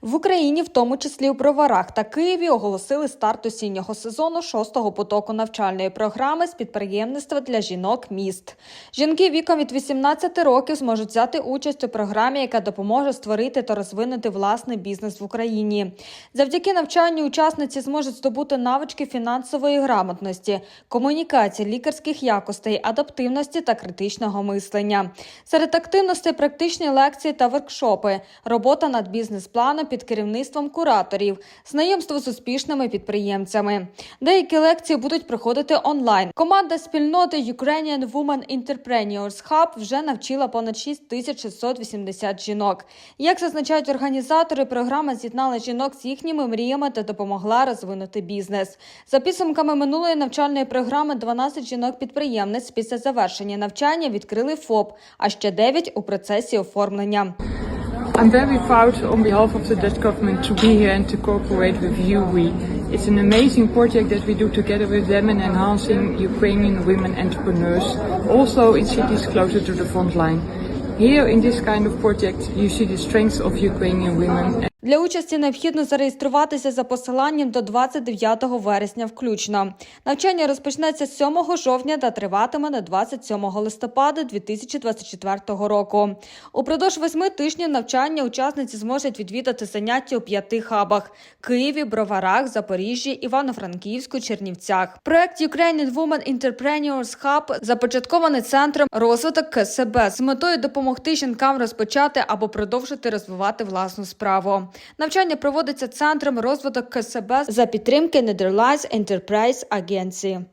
В Україні, в тому числі у Броварах та Києві, оголосили старт осіннього сезону шостого потоку навчальної програми з підприємництва для жінок міст. Жінки віком від 18 років зможуть взяти участь у програмі, яка допоможе створити та розвинути власний бізнес в Україні. Завдяки навчанню учасниці зможуть здобути навички фінансової грамотності, комунікації, лікарських якостей, адаптивності та критичного мислення. Серед активностей практичні лекції та воркшопи, робота над бізнес-планом під керівництвом кураторів, знайомство з успішними підприємцями. Деякі лекції будуть проходити онлайн. Команда спільноти Ukrainian Women Entrepreneurs Hub вже навчила понад 6680 жінок. Як зазначають організатори, програма з'єднала жінок з їхніми мріями та допомогла розвинути бізнес. За підсумками минулої навчальної програми, 12 жінок-підприємниць після завершення навчання відкрили ФОП, а ще 9 у процесі оформлення. I'm very proud on behalf of the Dutch government to be here and to cooperate with UWE. It's an amazing project that we do together with them in enhancing Ukrainian women entrepreneurs, also in cities closer to the front line. Here in this kind of project, you see the strength of Ukrainian women Для участі необхідно зареєструватися за посиланням до 29 вересня включно. Навчання розпочнеться 7 жовтня та триватиме до 27 листопада 2024 року. Упродовж восьми тижнів навчання учасниці зможуть відвідати заняття у п'яти хабах: Києві, Броварах, Запоріжжі, Івано-Франківську, Чернівцях. Проект Ukrainian Women Entrepreneurs Hub започаткований центром розвиток КСБ з метою допомогти жінкам розпочати або продовжити розвивати власну справу. Навчання проводиться центром розвиток КСБ за підтримки Netherlands Enterprise Agency.